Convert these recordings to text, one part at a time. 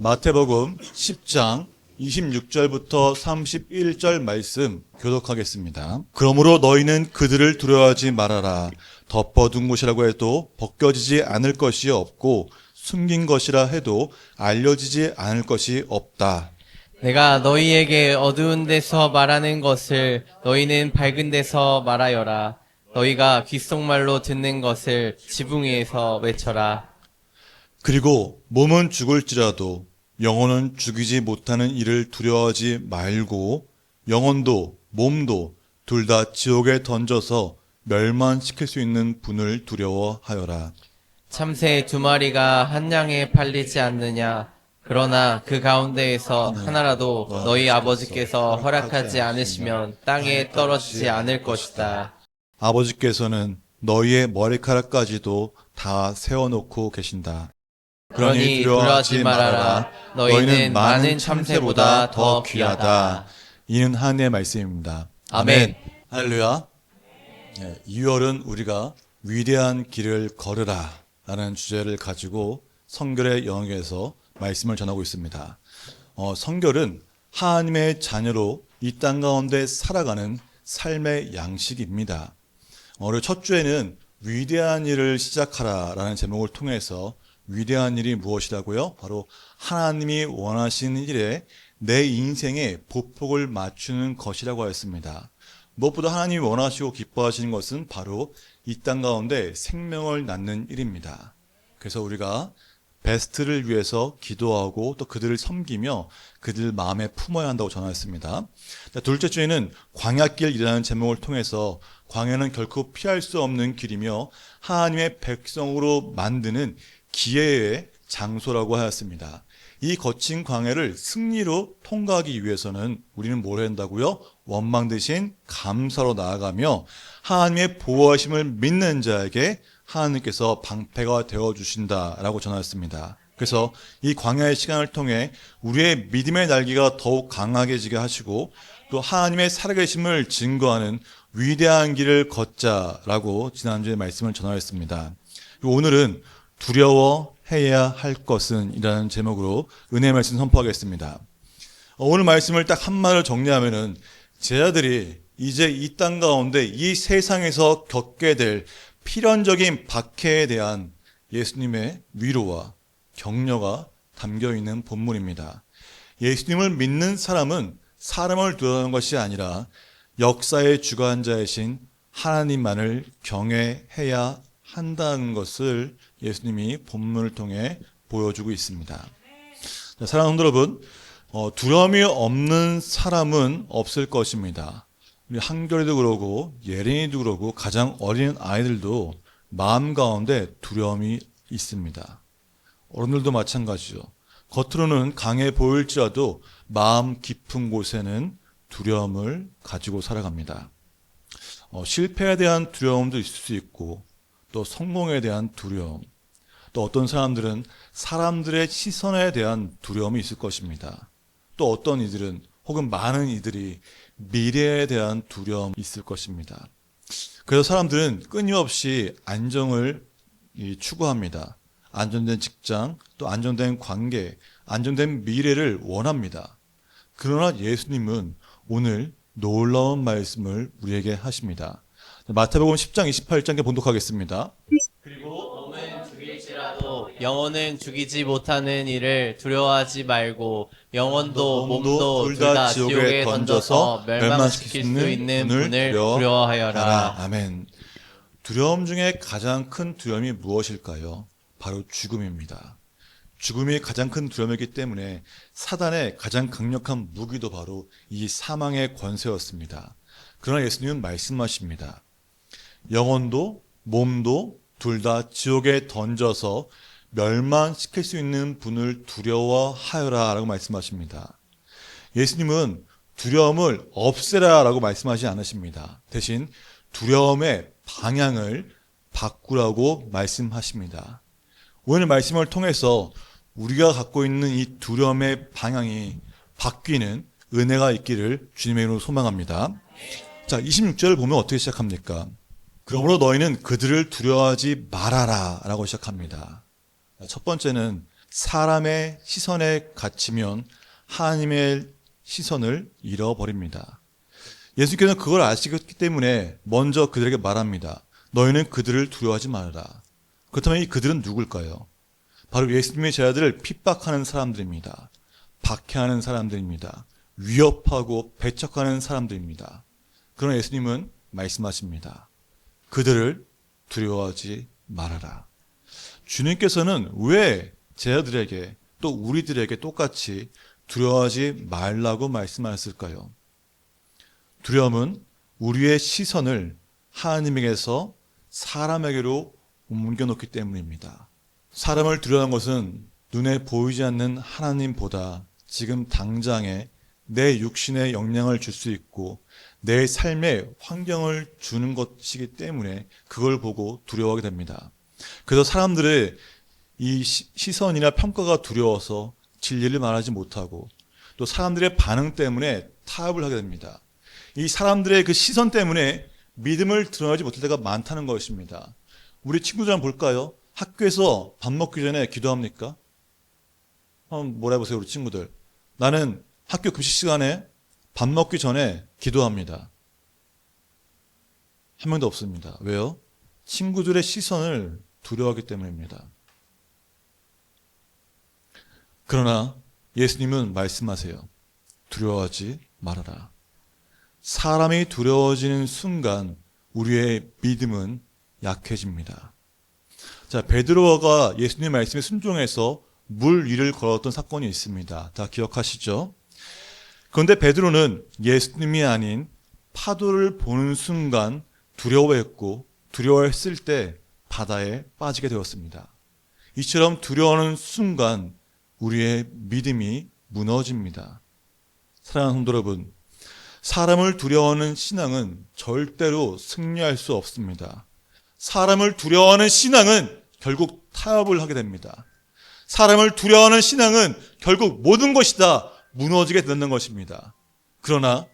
마태복음 10장 26절부터 31절 말씀 교독하겠습니다. 그러므로 너희는 그들을 두려워하지 말아라. 덮어둔 곳이라고 해도 벗겨지지 않을 것이 없고 숨긴 것이라 해도 알려지지 않을 것이 없다. 내가 너희에게 어두운 데서 말하는 것을 너희는 밝은 데서 말하여라. 너희가 귓속말로 듣는 것을 지붕 위에서 외쳐라. 그리고 몸은 죽을지라도 영혼은 죽이지 못하는 일을 두려워하지 말고 영혼도 몸도 둘 다 지옥에 던져서 멸망시킬 수 있는 분을 두려워하여라. 참새 두 마리가 한 양에 팔리지 않느냐. 그러나 그 가운데에서 하나라도 너희 아버지께서 허락하지 않으시면 땅에 떨어지지 않을 것이다. 아버지께서는 너희의 머리카락까지도 다 세워놓고 계신다. 그러니 두려워하지 말아라. 너희는 많은 참새보다 더 귀하다. 이는 하나님의 말씀입니다. 아멘. 할렐루야. 예, 2월은 우리가 위대한 길을 걸으라 라는 주제를 가지고 성결의 영역에서 말씀을 전하고 있습니다. 어, 성결은 하나님의 자녀로 이 땅 가운데 살아가는 삶의 양식입니다. 어, 그리고 첫 주에는 위대한 일을 시작하라 라는 제목을 통해서 위대한 일이 무엇이라고요? 바로 하나님이 원하시는 일에 내 인생에 보폭을 맞추는 것이라고 하였습니다. 무엇보다 하나님이 원하시고 기뻐하시는 것은 바로 이 땅 가운데 생명을 낳는 일입니다. 그래서 우리가 베스트를 위해서 기도하고 또 그들을 섬기며 그들 마음에 품어야 한다고 전하였습니다. 자, 둘째 주에는 광야길이라는 제목을 통해서 광야는 결코 피할 수 없는 길이며 하나님의 백성으로 만드는 기회의 장소라고 하였습니다. 이 거친 광야를 승리로 통과하기 위해서는 우리는 뭘 한다고요? 원망 대신 감사로 나아가며 하나님의 보호하심을 믿는 자에게 하나님께서 방패가 되어 주신다라고 전하였습니다. 그래서 이 광야의 시간을 통해 우리의 믿음의 날개가 더욱 강하게 지게 하시고 또 하나님의 살아계심을 증거하는 위대한 길을 걷자라고 지난주에 말씀을 전하였습니다. 오늘은 두려워해야 할 것은 이라는 제목으로 은혜 말씀 선포하겠습니다. 어, 오늘 말씀을 딱 한마디로 정리하면은 제자들이 이제 이 땅 가운데 이 세상에서 겪게 될 필연적인 박해에 대한 예수님의 위로와 격려가 담겨 있는 본문입니다. 예수님을 믿는 사람은 사람을 두려워하는 것이 아니라 역사의 주관자이신 하나님만을 경외해야 한다는 것을 예수님이 본문을 통해 보여주고 있습니다. 자, 사랑하는 여러분, 어, 두려움이 없는 사람은 없을 것입니다. 우리 한결이도 그러고 예린이도 그러고 가장 어린 아이들도 마음 가운데 두려움이 있습니다. 어른들도 마찬가지죠. 겉으로는 강해 보일지라도 마음 깊은 곳에는 두려움을 가지고 살아갑니다. 어, 실패에 대한 두려움도 있을 수 있고 또 성공에 대한 두려움, 또 어떤 사람들은 사람들의 시선에 대한 두려움이 있을 것입니다. 또 어떤 이들은 혹은 많은 이들이 미래에 대한 두려움이 있을 것입니다. 그래서 사람들은 끊임없이 안정을 이, 추구합니다. 안정된 직장, 또 안정된 관계, 안정된 미래를 원합니다. 그러나 예수님은 오늘 놀라운 말씀을 우리에게 하십니다. 마태복음 10장 28장에 본독하겠습니다. 그리고 몸은 죽일지라도 영혼은 죽이지 못하는 일을 두려워하지 말고 영혼도 몸도 둘 다 지옥에 던져서 멸망시킬 수 있는 분을 두려워하여라. 아멘. 두려움 중에 가장 큰 두려움이 무엇일까요? 바로 죽음입니다. 죽음이 가장 큰 두려움이기 때문에 사단의 가장 강력한 무기도 바로 이 사망의 권세였습니다. 그러나 예수님은 말씀하십니다. 영혼도 몸도 둘 다 지옥에 던져서 멸망시킬 수 있는 분을 두려워하여라 라고 말씀하십니다. 예수님은 두려움을 없애라 라고 말씀하지 않으십니다. 대신 두려움의 방향을 바꾸라고 말씀하십니다. 오늘 말씀을 통해서 우리가 갖고 있는 이 두려움의 방향이 바뀌는 은혜가 있기를 주님의 이름으로 소망합니다. 자, 26절을 보면 어떻게 시작합니까? 그러므로 너희는 그들을 두려워하지 말아라 라고 시작합니다. 첫 번째는 사람의 시선에 갇히면 하나님의 시선을 잃어버립니다. 예수께서는 그걸 아시기 때문에 먼저 그들에게 말합니다. 너희는 그들을 두려워하지 말아라. 그렇다면 이 그들은 누굴까요? 바로 예수님의 제자들을 핍박하는 사람들입니다. 박해하는 사람들입니다. 위협하고 배척하는 사람들입니다. 그러나 예수님은 말씀하십니다. 그들을 두려워하지 말아라. 주님께서는 왜 제자들에게 또 우리들에게 똑같이 두려워하지 말라고 말씀하셨을까요? 두려움은 우리의 시선을 하나님에게서 사람에게로 옮겨놓기 때문입니다. 사람을 두려워하는 것은 눈에 보이지 않는 하나님보다 지금 당장에 내 육신에 영향을 줄 수 있고 내 삶에 환경을 주는 것이기 때문에 그걸 보고 두려워하게 됩니다. 그래서 사람들의 이 시- 시선이나 평가가 두려워서 진리를 말하지 못하고 또 사람들의 반응 때문에 타협을 하게 됩니다. 이 사람들의 그 시선 때문에 믿음을 드러나지 못할 때가 많다는 것입니다. 우리 친구들 한번 볼까요? 학교에서 밥 먹기 전에 기도합니까? 한번 뭐라 해보세요, 우리 친구들. 나는 학교 급식 시간에 밥 먹기 전에 기도합니다. 한 명도 없습니다. 왜요? 친구들의 시선을 두려워하기 때문입니다. 그러나 예수님은 말씀하세요. 두려워하지 말아라. 사람이 두려워지는 순간 우리의 믿음은 약해집니다. 자, 베드로가 예수님 말씀에 순종해서 물 위를 걸었던 사건이 있습니다. 다 기억하시죠? 그런데 베드로는 예수님이 아닌 파도를 보는 순간 두려워했고 두려워했을 때 바다에 빠지게 되었습니다. 이처럼 두려워하는 순간 우리의 믿음이 무너집니다. 사랑하는 성도 여러분, 사람을 두려워하는 신앙은 절대로 승리할 수 없습니다. 사람을 두려워하는 신앙은 결국 타협을 하게 됩니다. 사람을 두려워하는 신앙은 결국 모든 것이 다 무너지게 되는 것입니다. 그러나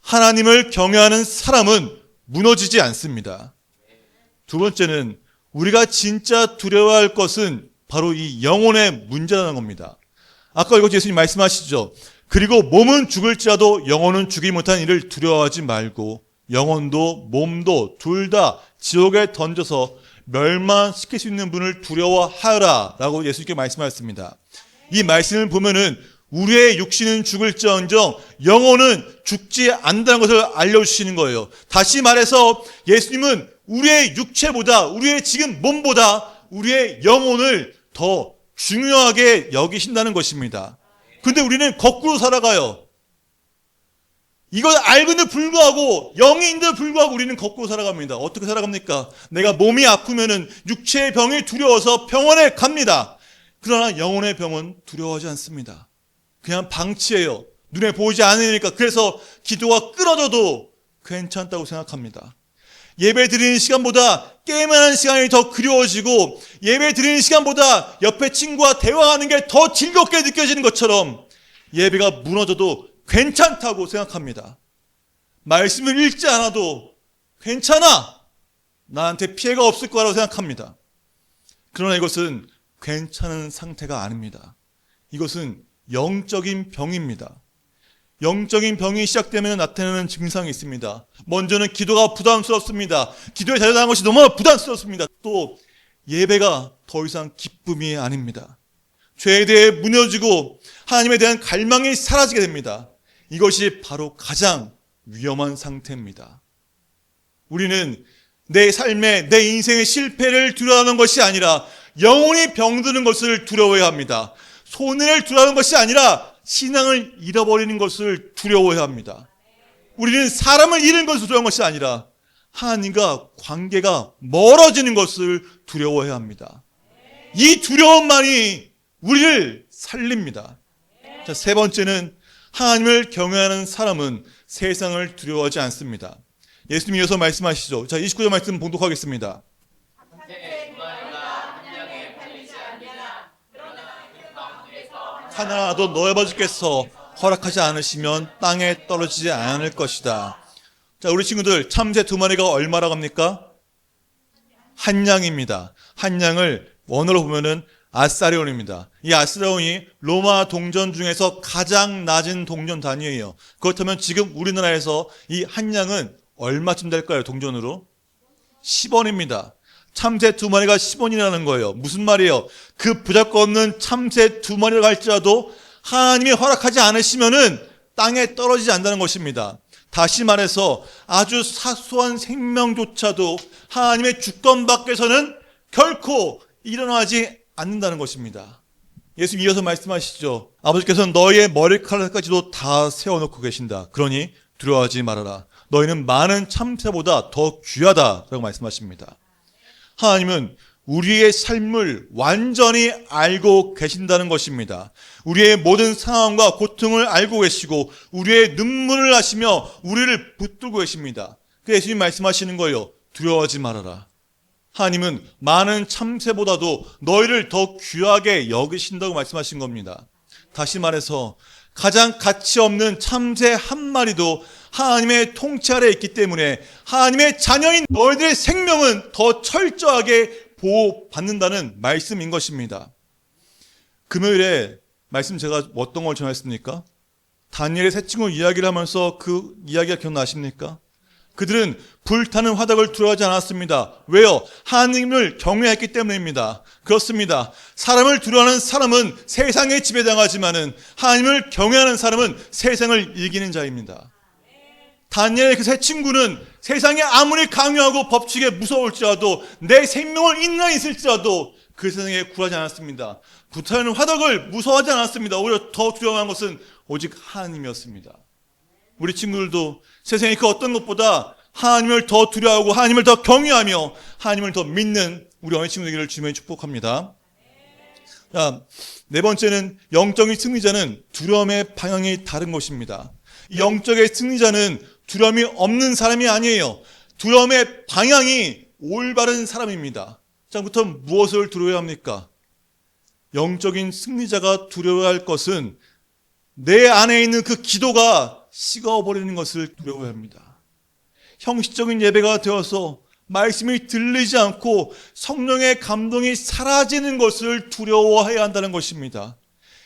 하나님을 경외하는 사람은 무너지지 않습니다. 두 번째는 우리가 진짜 두려워할 것은 바로 이 영혼의 문제라는 겁니다. 아까 이거 예수님 말씀하시죠. 그리고 몸은 죽을지라도 영혼은 죽이 못한 일을 두려워하지 말고 영혼도 몸도 둘 다 지옥에 던져서 멸망시킬 수 있는 분을 두려워하라 라고 예수님께 말씀하셨습니다. 이 말씀을 보면은 우리의 육신은 죽을지언정 영혼은 죽지 않는다는 것을 알려주시는 거예요. 다시 말해서 예수님은 우리의 육체보다 우리의 지금 몸보다 우리의 영혼을 더 중요하게 여기신다는 것입니다. 근데 우리는 거꾸로 살아가요. 이걸 알고도 불구하고 영인도 불구하고 우리는 거꾸로 살아갑니다. 어떻게 살아갑니까? 내가 몸이 아프면은 육체의 병이 두려워서 병원에 갑니다. 그러나 영혼의 병은 두려워하지 않습니다. 그냥 방치해요. 눈에 보이지 않으니까 그래서 기도가 끊어져도 괜찮다고 생각합니다. 예배 드리는 시간보다 게임하는 시간이 더 그리워지고 예배 드리는 시간보다 옆에 친구와 대화하는 게 더 즐겁게 느껴지는 것처럼 예배가 무너져도 괜찮다고 생각합니다. 말씀을 읽지 않아도 괜찮아. 나한테 피해가 없을 거라고 생각합니다. 그러나 이것은 괜찮은 상태가 아닙니다. 이것은 영적인 병입니다. 영적인 병이 시작되면 나타나는 증상이 있습니다. 먼저는 기도가 부담스럽습니다. 기도에 잘나가는 것이 너무 부담스럽습니다. 또 예배가 더 이상 기쁨이 아닙니다. 죄에 대해 무너지고 하나님에 대한 갈망이 사라지게 됩니다. 이것이 바로 가장 위험한 상태입니다. 우리는 내 삶의, 내 인생의 실패를 두려워하는 것이 아니라 영혼이 병드는 것을 두려워해야 합니다. 손해를 두려워하는 것이 아니라 신앙을 잃어버리는 것을 두려워해야 합니다. 우리는 사람을 잃은 것을 두려워하는 것이 아니라 하나님과 관계가 멀어지는 것을 두려워해야 합니다. 이 두려움만이 우리를 살립니다. 자, 세 번째는 하나님을 경외하는 사람은 세상을 두려워하지 않습니다. 예수님이 이어서 말씀하시죠. 자, 29절 말씀 봉독하겠습니다. 하나라도 너의 아버지께서 허락하지 않으시면 땅에 떨어지지 않을 것이다. 자, 우리 친구들 참새 두 마리가 얼마라고 합니까? 한 양입니다. 한 양을 원어로 보면은 아사리온입니다. 이 아사리온이 로마 동전 중에서 가장 낮은 동전 단위예요. 그렇다면 지금 우리나라에서 이 한 양은 얼마쯤 될까요? 동전으로? 10원입니다. 참새 두 마리가 10원이라는 거예요. 무슨 말이에요? 그 부잡거 없는 참새 두 마리를 갈지라도 하나님이 허락하지 않으시면은 땅에 떨어지지 않는다는 것입니다. 다시 말해서 아주 사소한 생명조차도 하나님의 주권 밖에서는 결코 일어나지 않는다는 것입니다. 예수 이어서 말씀하시죠. 아버지께서는 너희의 머리카락까지도 다 세워놓고 계신다. 그러니 두려워하지 말아라. 너희는 많은 참새보다 더 귀하다라고 말씀하십니다. 하나님은 우리의 삶을 완전히 알고 계신다는 것입니다. 우리의 모든 상황과 고통을 알고 계시고 우리의 눈물을 아시며 우리를 붙들고 계십니다. 그 예수님 말씀하시는 거예요. 두려워하지 말아라. 하나님은 많은 참새보다도 너희를 더 귀하게 여기신다고 말씀하신 겁니다. 다시 말해서 가장 가치 없는 참새 한 마리도 하나님의 통치 아래 있기 때문에 하나님의 자녀인 너희들의 생명은 더 철저하게 보호받는다는 말씀인 것입니다. 금요일에 말씀 제가 어떤 걸 전했습니까? 다니엘의 새 친구 이야기를 하면서 그 이야기가 기억나십니까? 그들은 불타는 화덕을 두려워하지 않았습니다. 왜요? 하나님을 경외했기 때문입니다. 그렇습니다. 사람을 두려워하는 사람은 세상에 지배당하지만은 하나님을 경외하는 사람은 세상을 이기는 자입니다. 다니엘의 그새 친구는 세상에 아무리 강요하고 법칙에 무서울지라도 내 생명을 인나 있을지라도 그 세상에 굴하지 않았습니다. 불타는 화덕을 무서워하지 않았습니다. 오히려 더 두려워한 것은 오직 하나님이었습니다. 우리 친구들도 세상의 그 어떤 것보다 하나님을 더 두려워하고 하나님을 더 경외하며 하나님을 더 믿는 우리 어린 친구들을 주님의 축복합니다. 자, 네 번째는 영적인 승리자는 두려움의 방향이 다른 것입니다. 이 영적의 승리자는 두려움이 없는 사람이 아니에요. 두려움의 방향이 올바른 사람입니다. 자, 부터 무엇을 두려워야 합니까? 영적인 승리자가 두려워할 것은 내 안에 있는 그 기도가 식어버리는 것을 두려워해야 합니다. 형식적인 예배가 되어서 말씀이 들리지 않고 성령의 감동이 사라지는 것을 두려워해야 한다는 것입니다.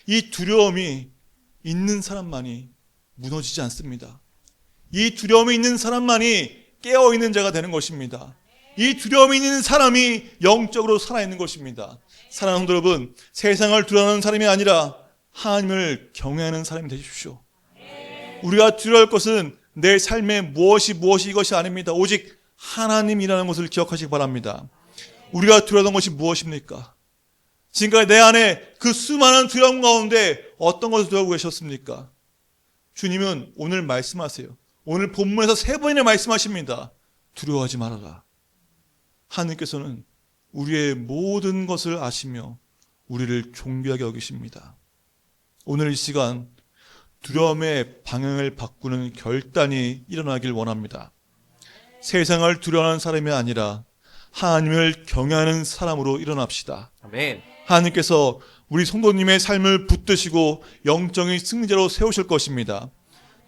이 두려움이 있는 사람만이 무너지지 않습니다. 이 두려움이 있는 사람만이 깨어 있는 자가 되는 것입니다. 이 두려움이 있는 사람이 영적으로 살아있는 것입니다. 사랑하는 여러분, 세상을 두려워하는 사람이 아니라 하나님을 경외하는 사람이 되십시오. 우리가 두려워할 것은 내 삶의 무엇이 무엇이 이것이 아닙니다. 오직 하나님이라는 것을 기억하시기 바랍니다. 우리가 두려워하던 것이 무엇입니까? 지금까지 내 안에 그 수많은 두려움 가운데 어떤 것을 두려워하고 계셨습니까? 주님은 오늘 말씀하세요. 오늘 본문에서 세 번이나 말씀하십니다. 두려워하지 말아라. 하나님께서는 우리의 모든 것을 아시며 우리를 존귀하게 여기십니다. 오늘 이 시간 두려움의 방향을 바꾸는 결단이 일어나길 원합니다. 세상을 두려워하는 사람이 아니라 하나님을 경외하는 사람으로 일어납시다. 아멘. 하나님께서 우리 성도님의 삶을 붙드시고 영적인 승리자로 세우실 것입니다.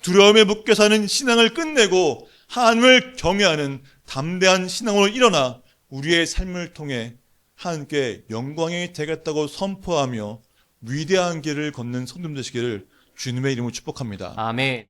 두려움에 묶여 사는 신앙을 끝내고 하나님을 경외하는 담대한 신앙으로 일어나 우리의 삶을 통해 하나님께 영광이 되겠다고 선포하며 위대한 길을 걷는 성도님 되시기를 주님의 이름으로 축복합니다. 아멘.